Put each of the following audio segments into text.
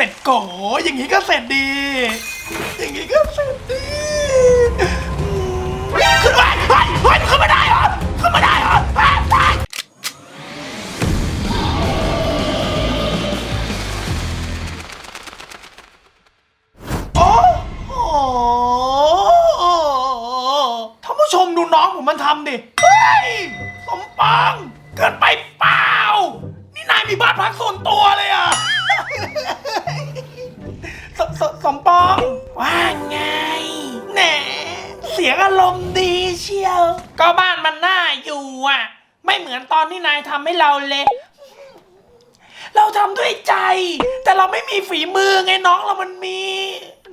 เสร็จโกอย่างนี้ก็เสร็จดี อย่างนี้ก็เสร็จดีอืมขึ้นมาเฮ้ยเฮ้ยขึ้นมาได้เหรอขึ้นมาได้เหรอโอ้โหท่านผู้ชมดูน้องผมมันทำดิ เฮ้ย สมปอง เกินไปเปล่า นี่นายมีบ้านพักส่วนตัวเลยอะ สมปอง ว่าไงแหนเสียงอารมณ์ดีเชียว ก็บ้านมันน่าอยู่อะ ไม่เหมือนตอนที่นายทำให้เราเลยเราทำด้วยใจ แต่เราไม่มีฝีมือไงน้องเรามันมี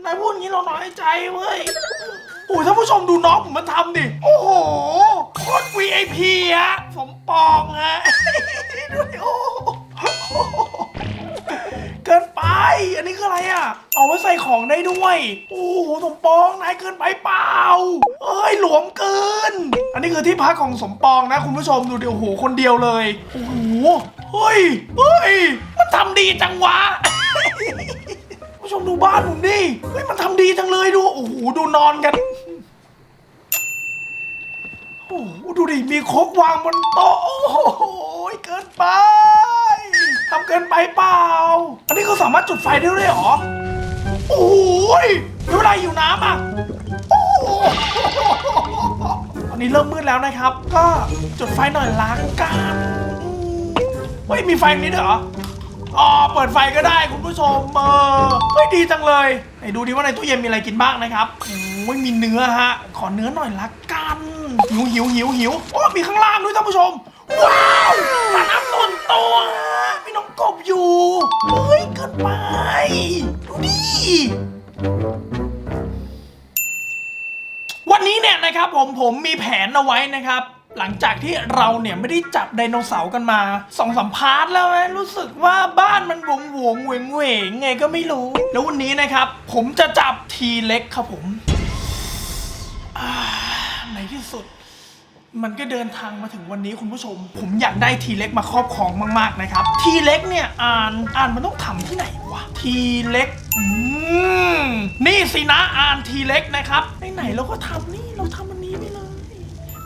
นายพูดอย่างนี้เราน้อยใจเว้ยโอ้ยท่านผู้ชมดูน้องผมมันทำดิ โอ้โหโคตร VIP ฮะสมปองฮะดูดิโอ้ อันนี้คืออะไรอะ เอาไว้ใส่ของได้ด้วย โอ้โหสมปองนายเกินไปเปล่า เอ้ยหลวมเกิน อันนี้คือที่พักของสมปองนะคุณผู้ชมดูดิโอ้โหคนเดียวเลย โอ้โห เฮ้ย เฮ้ย มันทำดีจังวะผู้ชมดูบ้านผมดิเฮ้ยมันทำดีจังเลยดู โอ้โหดูนอนกันโอ้โหดูดิมีคกวางบนโต๊ะ โอ้โหเกินไป ทำเกินไปเปล่า อันนี้เขาสามารถจุดไฟได้ด้วยเหรอ โอ้ยเวลาอยู่น้ำอะโอ้ตอนนี้เริ่มมืดแล้วนะครับ ก็จุดไฟหน่อยล้างกันเฮ้ย มีไฟนี้ด้วยเหรอ อ๋อ เปิดไฟก็ได้คุณผู้ชม เออเฮ้ยดีจังเลยไหนดูดิว่าในตู้เย็นมีอะไรกินบ้างนะครับโอ้ยมีเนื้อฮะ ขอเนื้อหน่อยละกัน หิวหิวหิวหิวโอ้มีข้างล่างด้วยท่านผู้ชม ว้าวสระน้ำส่วนตัวมีน้องกบอยู่ เฮ้ยเกินไป ดูดิ วันนี้เนี่ยนะครับผมผมมีแผนเอาไว้นะครับ หลังจากที่เราเนี่ยไม่ได้จับไดโนเสาร์กันมาสองสามพาร์ทแล้วนะรู้สึกว่าบ้านมันหวงหวงเหวงเหวงไงก็ไม่รู้ แล้ววันนี้นะครับ ผมจะจับทีเล็กครับผมในที่สุด มันก็เดินทางมาถึงวันนี้คุณผู้ชม ผมอยากได้ทีเล็กมาครอบครองมาก ๆ นะครับ ทีเล็กเนี่ยอ่านอ่านมันต้องทำที่ไหนวะ ทีเล็กอืมนี่สินะอ่านทีเล็กนะครับไหนๆเราก็ทำนี่เราทำอันนี้ไปเลย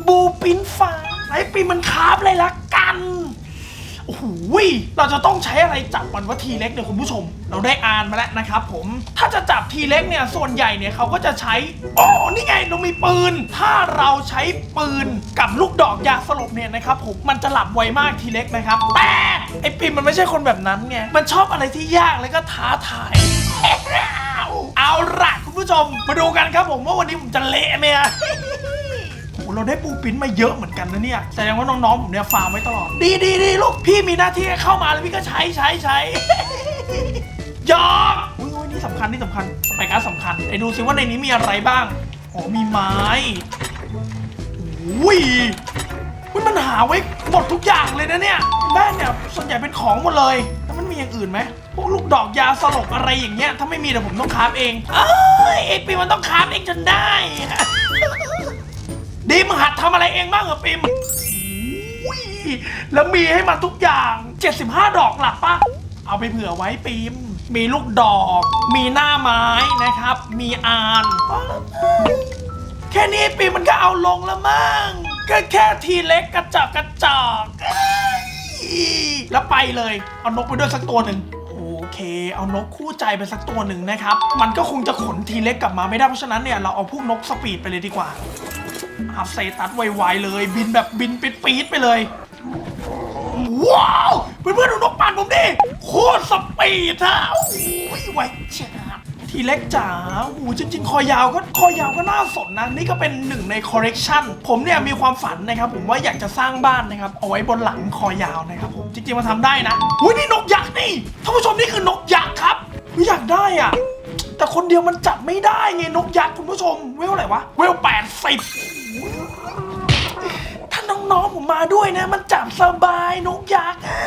บูปินฟ้าไอ้ปีมันคาบเลยละกัน โอ้โหเราจะต้องใช้อะไรจับมันว่าทีเล็กเนี่ยคุณผู้ชม เราได้อ่านมาแล้วนะครับผม ถ้าจะจับทีเล็กเนี่ยส่วนใหญ่เนี่ยเขาก็จะใช้อ๋อนี่ไงเรามีปืน ถ้าเราใช้ปืนกับลูกดอกยาสลบเนี่ยนะครับผม มันจะหลับไวมากทีเล็กนะครับ แต่ไอปิมมันไม่ใช่คนแบบนั้นไง มันชอบอะไรที่ยากแล้วก็ท้าทาย เอาละคุณผู้ชม มาดูกันครับผมว่าวันนี้ผมจะเละไหมอะ เราได้ปูปิ้นมาเยอะเหมือนกันนะเนี่ยแสดงว่าน้องๆผมเนี่ยฟาร์มไว้ตลอด ดีดีดีลูกพี่มีหน้าที่เข้ามาแล้วพี่ก็ใช้ใช้ใช้ ยอกอุ้ยนี่สำคัญนี่สำคัญสไปการ์ดสำคัญไอ้ดูซิว่าในนี้มีอะไรบ้างอ๋อมีไม้อุ้ยอุ้ยมันหาไว้หมดทุกอย่างเลยนะเนี่ยบ้านเนี่ยส่วนใหญ่เป็นของหมดเลยแล้วมันมีอย่างอื่นไหมพวกลูกดอกยาสลบอะไรอย่างเงี้ยถ้าไม่มีเดี๋ยวผมต้องคราฟเองเอ้ยไอปีมันต้องคราฟเองจนได้ ดิมหัดทำอะไรเองบ้างเหรอปิมอุ้ยแล้วมีให้มันทุกอย่าง 75 ดอกหลักปะเอาไปเผื่อไว้ปิมมีลูกดอก มีหน้าไม้นะครับ มีอานแค่นี้ปิมมันก็เอาลงแล้วมั้งก็แค่ทีเล็กกระจอกกระจอกเอ้ยแล้วไปเลย เอานกไปด้วยสักตัวหนึ่งโอเค เอานกคู่ใจไปสักตัวหนึ่งนะครับ มันก็คงจะขนทีเล็กกลับมาไม่ได้เพราะฉะนั้นเนี่ยเราเอาพวกนกสปีดไปเลยดีกว่า อัพเซตัสไวๆเลย บินแบบบินปิดปีดไปเลย ว้าว เพื่อนๆดูนกปั่นผมดิ โคตรสปีดอะโอ้ยไวจัดทีเล็กจ๋าโอ้โหจริงๆ คอยาวก็คอยาวก็น่าสนนะ นี่ก็เป็นหนึ่งในคอ r เร t ชันผมเนี่ยมีความฝันนะครับ ผมว่าอยากจะสร้างบ้านนะครับ เอาไว้บนหลังคอยาวนะครับผมจริงๆมาทำได้นะอุ้ยนี่นกยักษ์นี่ท่านผู้ชมนี่คือนกยักษ์ครับอยากได้อะแต่คนเดียวมันจับไม่ได้ไงนกยักษ์คุณผู้ชมเวลอะไรวะเวลแปดสิบ น้องผมมาด้วยนะ มันจับสบายนกยักษ์อะ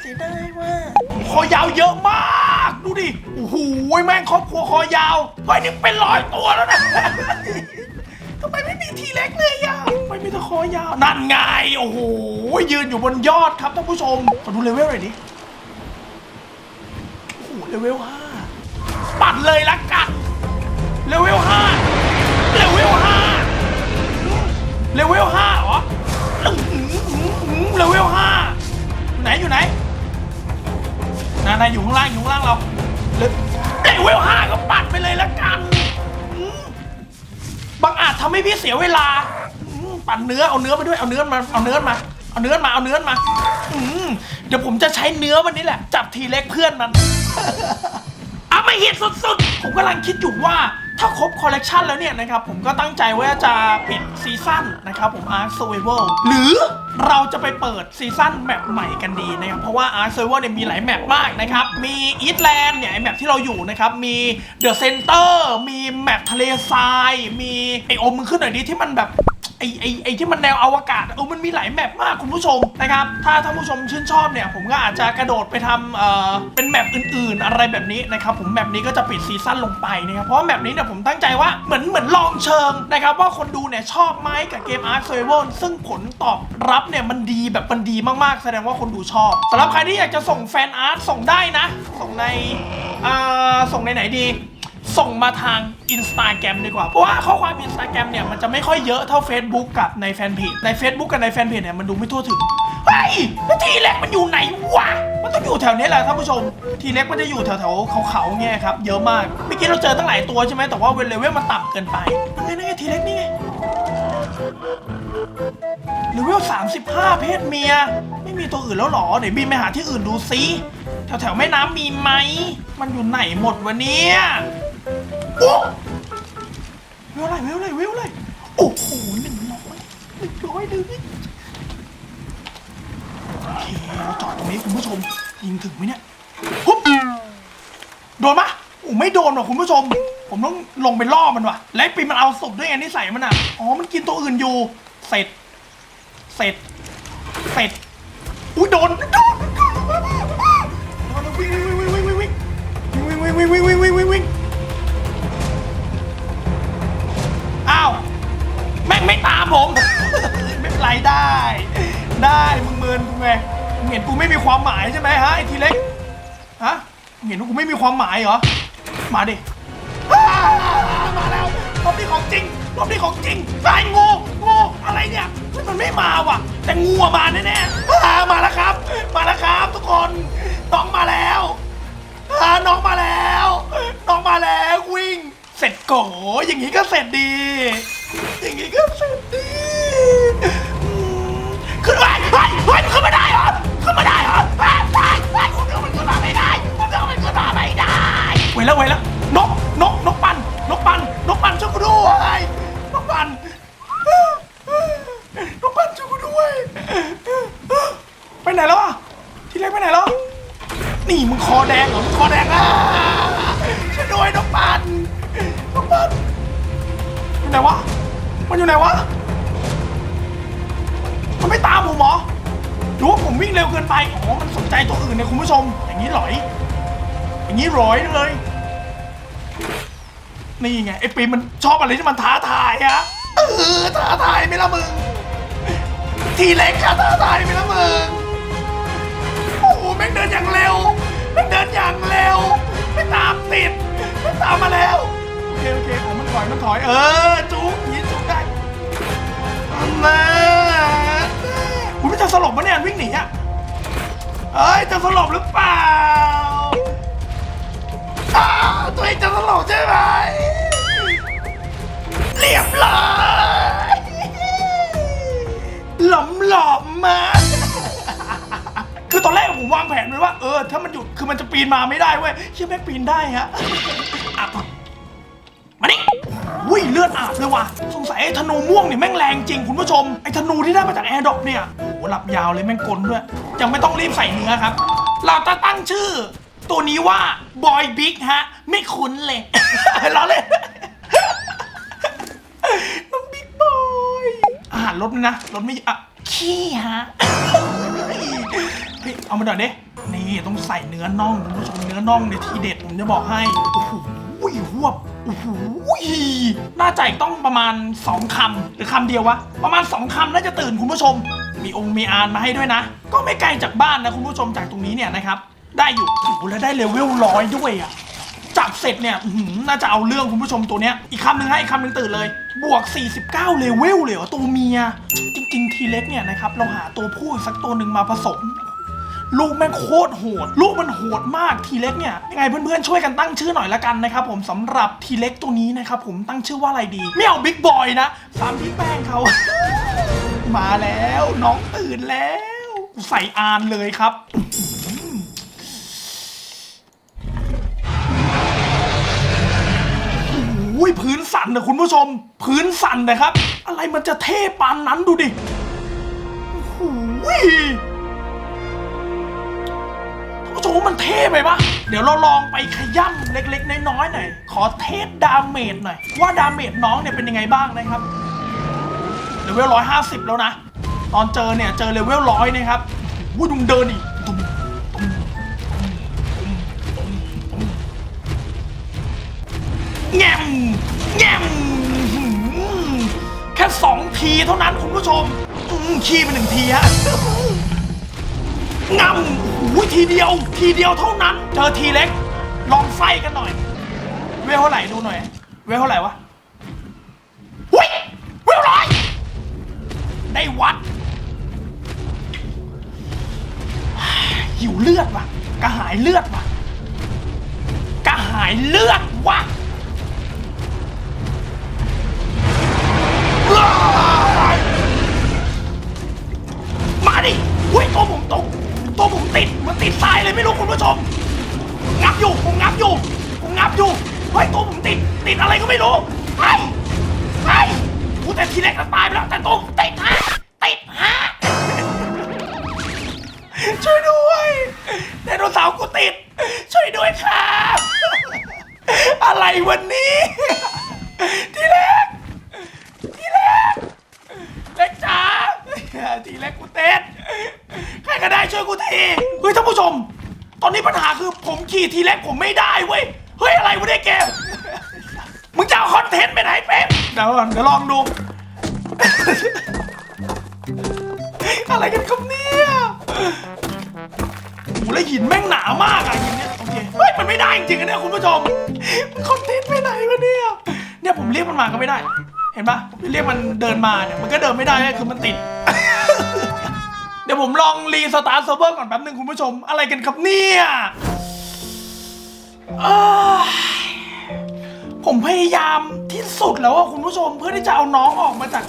เสียดายว่าคอยาวเยอะมาก ดูดิ โอ้โหแม่งครอบครัวคอยาวเฮ้ยนี่เป็นร้อยตัวแล้วนะ ทำไมไม่มีทีเล็กเลยอะทำไมมีแต่คอยาว นั่นไง โอ้โห ยืนอยู่บนยอดครับท่านผู้ชมขอดูเลเวลหน่อยดิ โอ้โห เลเวลห้าปัดเลยละกัน เลเวลห้าเลเวลห้าเลเวลห้าเหรอ เลเวลห้าไหนอยู่ไหนนายๆอยู่ข้างล่างอยู่ข้างล่างเราเลเวลห้าก็ปัดไปเลยละกันอืมบางอาจทำให้พี่เสียเวลาอืมปั่นเนื้อเอาเนื้อมาด้วยเอาเนื้อมาเอาเนื้อมา เอาเนื้อมาเอาเนื้อมาอืมเดี๋ยวผมจะใช้เนื้อวันนี้แหละ จับทีเล็กเพื่อนมันเอามาเห็นสุดๆ ผมกำลังคิดอยู่ว่า ถ้าครบคอลเลกชันแล้วเนี่ยนะครับผมก็ตั้งใจว่าจะปิดซีซั่นนะครับผม Ark Survival หรือเราจะไปเปิดซีซั่นแมปใหม่กันดีนะครับเพราะว่า Ark Survival เนี่ยมีหลายแมปมากนะครับมี Eastland เนี่ยไอแมปที่เราอยู่นะครับมี The Center มีแมปทะเลทราย มีไอโอมมึงขึ้นหน่อยดิที่มันแบบ ไอไอไอที่มันแนวอวกาศเออมันมีหลายแมปมากคุณผู้ชมนะครับ ถ้าท่านผู้ชมชื่นชอบเนี่ย ผมก็อาจจะกระโดดไปทำเอ่อเป็นแมปอื่นๆ อะไรแบบนี้นะครับ ผมแมปนี้ก็จะปิดซีซั่นลงไปนะครับ เพราะว่าแมปนี้เนี่ยผมตั้งใจว่าเหมือนเหมือนลองเชิงนะครับ ว่าคนดูเนี่ยชอบไหมกับเกม Ark Survival ซึ่งผลตอบรับเนี่ยมันดีแบบมันดีมากๆ แสดงว่าคนดูชอบสำหรับใครที่อยากจะส่งแฟนอาร์ตส่งได้นะ ส่งในอ่าส่งในไหนดี ส่งมาทาง Instagram ดีกว่า เพราะว่าข้อความ Instagram เนี่ย มันจะไม่ค่อยเยอะเท่า Facebook กับในแฟนเพจใน Facebook กับในแฟนเพจเนี่ย มันดูไม่ทั่วถึง เฮ้ยแล้วทีเล็กมันอยู่ไหนวะ มันต้องอยู่แถวนี้แหละท่านผู้ชม ทีเล็กมันจะอยู่แถวๆเขาๆเงี้ยครับ เยอะมาก เมื่อกี้เราเจอตั้งหลายตัวใช่ไหมแต่ว่าเวลเลเวลมันต่ำเกินไปนั่นไงนั่นไงทีเล็กนี่ไงเลเวล35 เพศเมีย ไม่มีตัวอื่นแล้วหรอเดี๋ยวบินไปหาที่อื่นดูซิแถวแถวๆแม่น้ำมีไหม มันอยู่ไหนหมดวะเนี่ย โอ้เวลอะไรเวลอะไรเวลอะไรโอ้โหหนึ่งร้อยหนึ่งร้อยหนึ่งโอเคเราจอดตรงนี้คุณผู้ชม ยิงถึงไหมเนี่ยปุ๊บโดนปะโอ้ไม่โดนหรอกคุณผู้ชม ผมต้องลงไปล่อมันว่ะ และไอ้ปีมันเอาศพด้วยไงนิสัยมันอะ อ๋อ มันกินตัวอื่นอยู่ เสร็จ เสร็จ เสร็จ อุ้ยโดน โดนโดนวิ่งวิ่งวิ่งวิ่งวิ่งวิ่งวิ่งวิ่งวิ่งวิ่งวิ่งวิ่ง ผม ไม่เป็นไรได้ ได้มึงเมินกูไงมึงเห็นกูไม่มีความหมายใช่ไหมฮะไอ้ทีเล็กฮะมึงเห็นว่ากูไม่มีความหมายเหรอมาดิอ้ามาแล้วรอบนี้ของจริงรอบนี้ของจริงตายงูงูอะไรเนี่ยเฮ้ยมันไม่มาว่ะ แต่งูอะมาแน่ๆอ่ามาแล้วครับ มาแล้วครับ ทุกคนน้องมาแล้วอ่าน้องมาแล้วน้องมาแล้ววิ่ง เสร็จโกอย่างนี้ก็เสร็จดี อย่างนี้ก็สุดดีอืมขึ้นไปเฮ้ยเฮ้ยมันขึ้นมาได้เหรอขึ้นมาได้เหรอเฮ้ยเฮ้ยเฮ้ยคุณเดี๋ยวมันขึ้นมาไม่ได้คุณเดี๋ยวมันขึ้นมาไม่ได้เว้ยแล้วเว้ยแล้ว ไหนวะ มันไม่ตามผมเหรอหรือว่าผมวิ่งเร็วเกินไป อ๋อ มันสนใจตัวอื่นเนี่ยคุณผู้ชม อย่างนี้หลอย อย่างนี้หลอยเลย นี่ไงไอ้ปีมันชอบอะไรที่มันท้าทายอะเออท้าทายไหมล่ะมึง ทีเล็กอะท้าทายไหมล่ะมึง โอ้โหแม่งเดินอย่างเร็วแม่งเดินอย่างเร็วไม่ตามติดไม่ตามมาแล้ว โอเคโอเคผมมันถอยมันถอย เออจุ มาคุณไม่จะสลบปะเนี่ยวิ่งหนีอะเอ้ยจะสลบหรือเปล่าอ้าวตัวเองจะสลบใช่ไหมเรียบร้อยหลอมหลอมมาคือตอนแรกผมวางแผนไว้ว่าเออถ้ามันหยุดคือมันจะปีนมาไม่ได้เว้ยเชื่อแม่งปีนได้ฮะ อุ้ยเลือดอาบเลยว่ะ สงสัยไอ้ธนูม่วงนี่แม่งแรงจริงคุณผู้ชม ไอ้ธนูที่ได้มาจากแอร์ดรอปเนี่ยโอ้โหหลับยาวเลยแม่งกลด้วย ยังไม่ต้องรีบใส่เนื้อครับ เราจะตั้งชื่อ ตัวนี้ว่าบอยบิ๊กฮะ ไม่คุ้นเลย ล้อเลย น้องบิ๊กบอยอาหารรถนะรถไม่อะขี้ฮะ เฮ้ยเอามาหน่อยดินี่ต้องใส่เนื้อน่องคุณผู้ชมเนื้อน่องในยทีเด็ดผมจะบอกให้โอ้โห วุ้ยหวบโอ้โหน่าจะอีกต้องประมาณ 2คำหรือคำเดียววะ ประมาณ 2คำน่าจะตื่นคุณผู้ชม มีองค์มีอานมาให้ด้วยนะ ก็ไม่ไกลจากบ้านนะคุณผู้ชมจากตรงนี้เนี่ยนะครับ ได้อยู่โอ้แล้วได้เลเวลร้อยด้วยอะจับเสร็จเนี่ยน่าจะเอาเรื่องคุณผู้ชมตัวเนี้ย อีกคำหนึ่งให้อีกคำหนึ่งตื่นเลย บวก 49 เลเวลเลยเหรอตัวเมีย จริง ๆ ทีเล็กเนี่ยนะครับ เราหาตัวผู้อีกสักตัวหนึ่งมาผสม ลูกแม่งโคตรโหด ลูกมันโหดมากทีเล็กเนี่ยยังไงเพื่อนๆช่วยกันตั้งชื่อหน่อยละกันนะครับผมสำหรับทีเล็กตัวนี้นะครับผมตั้งชื่อว่าอะไรดี ไม่เอาบิ๊กบอยนะสามพี่แป้งเขา มาแล้วน้องตื่นแล้ว ใส่อานเลยครับอุ้ยพื้นสั่นนะคุณผู้ชม พื้นสั่นนะครับ อะไรมันจะเท่ปานนั้นดูดิโอ้โห มันเท่ไปปะเดี๋ยวเราลองไปขย่ำเล็ก ๆ น้อยๆหน่อย ขอเทสดาเมจหน่อย ว่าดาเมจน้องเนี่ยเป็นยังไงบ้างนะครับเลเวลร้อยห้าสิบแล้วนะ ตอนเจอเนี่ยเจอเลเวลร้อยนะครับวุ้ดุงเดินอีกตุ้มแง่มแง่มแค่สองทีเท่านั้นคุณผู้ชมขี้ไปหนึ่งทีฮะงำ อ้ยทีเดียว ทีเดียวเท่านั้น เจอทีเล็ก ลองไส้กันหน่อย เวลเท่าไหร่ดูหน่อย เวลเท่าไหร่วะหุ้ยเวลร้อยได้วัด หิวเลือดว่ะ กระหายเลือดว่ะ กระหายเลือดว่ะ ผมติดมันติดทรายเลยไม่รู้คุณผู้ชมงับอยู่ผมงับอยู่ผมงับอยู่เฮ้ยตัวผมติดติดอะไรก็ไม่รู้ไอ้ไอ้กูแต่ทีแรกก็ตายไปแล้วแต่ตัวผมติดฮะติดฮะช่วยด้วยไดโนเสาร์กูติด ช่วยด้วยครับอะไรวันนี้ทีแรกทีแรกเล็กจ๋าทีแรกกูเต้น ก็ได้ช่วยกูทีเฮ้ยท่านผู้ชม ตอนนี้ปัญหาคือผมขี่ทีแรกผมไม่ได้เว้ย เฮ้ยอะไรวะเนี่ยแกมึงจะเอาคอนเทนต์ไปไหนเป๊ะเดี๋ยวก่อนเดี๋ยวลองดู อะไรกันครับเนี่ยโอ้โหแล้วหินแม่งหนามากอะหินเนี้ยโอเคเฮ้ยมันไม่ได้จริงๆนะเนี่ยคุณผู้ชมมันคอนเทนต์ไปไหนวะเนี่ย เนี่ยผมเรียกมันมาก็ไม่ได้ เห็นปะผมเรียกมันเดินมาเนี่ยมันก็เดินไม่ได้คือมันติด ดี๋ยวผมลองรีสตาร์ทเซิร์ฟเวอร์ก่อนแป๊บนึงคุณผู้ชม อะไรกันครับเนี่ยผมพยายามที่สุดแล้วอะคุณผู้ชมเพื่อที่จะเอาน้องออกมาจาก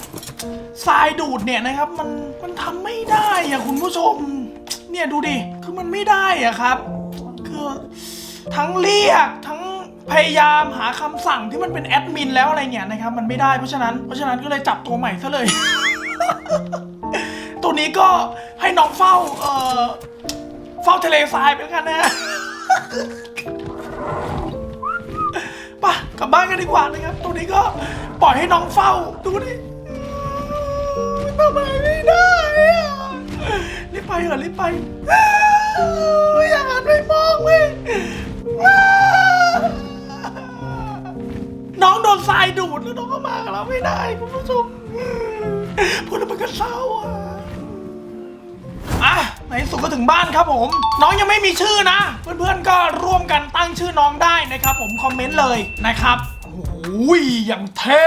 ทรายดูดเนี่ยนะครับ มันมันทำไม่ได้อะคุณผู้ชม เนี่ยดูดิคือมันไม่ได้อะครับ คือทั้งเรียกทั้งพยายามหาคำสั่งที่มันเป็นแอดมินแล้วอะไรเงี้ยนะครับ มันไม่ได้เพราะฉะนั้นเพราะฉะนั้นก็เลยจับตัวใหม่ซะเลย ตัวนี้ก็ ให้น้องเฝ้า เอ่อ เฝ้าทะเลทรายไปแล้วกันนะไป่ะกลับบ้านกันดีกว่านะครับตัวนี้ก็ปล่อยให้น้องเฝ้า ดูดิทำไมไม่ได้อะรีบไปเหรอรีบไปอย่าหันไปมองเว้ยน้องโดนทรายดูดแล้วน้องก็มากับเราไม่ได้คุณผู้ชมพูดแล้วมันก็เศร้าอะ ในสุดก็ถึงบ้านครับผม น้องยังไม่มีชื่อนะ เพื่อนๆก็ร่วมกันตั้งชื่อน้องได้นะครับผมคอมเมนต์เลยนะครับโอ้ยอย่างเท่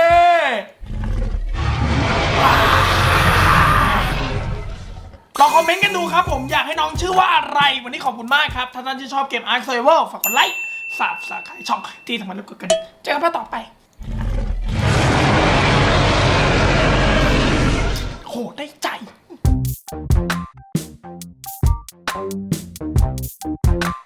ลองคอมเมนต์กันดูครับผมอยากให้น้องชื่อว่าอะไร วันนี้ขอบคุณมากครับ ถ้าท่านที่ชอบเกม Ark Survival ฝากกดไลค์สับสไครช่องที่ทำมันแล้วกดกระดิ่เจอกันภาคต่อไปโหได้ใจ Thank you.